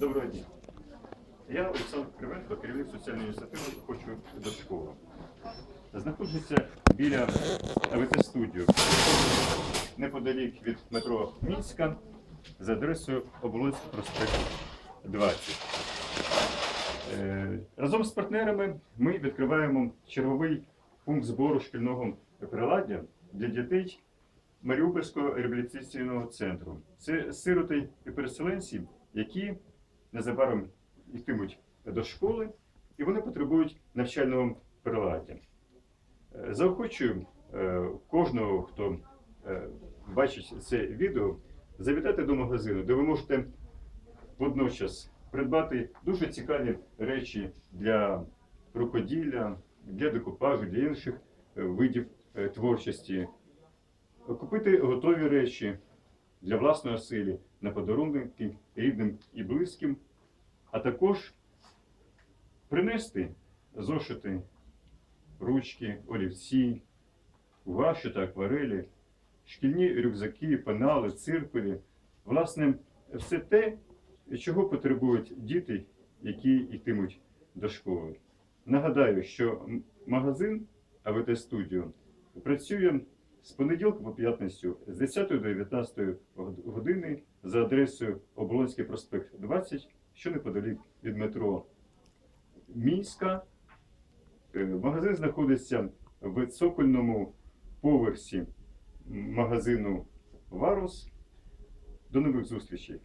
Доброго дня. Я Олександр Кривенко, керівник соціальної ініціативи Хочу до школи. Знаходжуся біля АВТ студію неподалік від метро Мінська за адресою Оболонський проспект 20. Е, Разом з партнерами ми відкриваємо черговий пункт збору шкільного приладдя для дітей Маріупольського реабілітаційного центру. Це сироти і переселенці, які незабаром йтимуть до школи, і вони потребують навчального приладдя. Е, Заохочую е, кожного, хто е, бачить це відео, завітати до магазину, де ви можете водночас придбати дуже цікаві речі для рукоділля, для декупажу, для інших видів творчості, купити готові речі для власної оселі на подарунки рідним і близьким, а також принести зошити, ручки, олівці, гуаші та акварелі, шкільні рюкзаки, пенали, циркулі, власне, все те, чого потребують діти, які йтимуть до школи. Нагадаю, що магазин АВТ Studio працює з понеділка по п'ятницю з 10 до 19 години за адресою Оболонський проспект 20, що неподалік від метро Мінська. Е, Магазин знаходиться в цокольному поверсі магазину Варус. До нових зустрічей!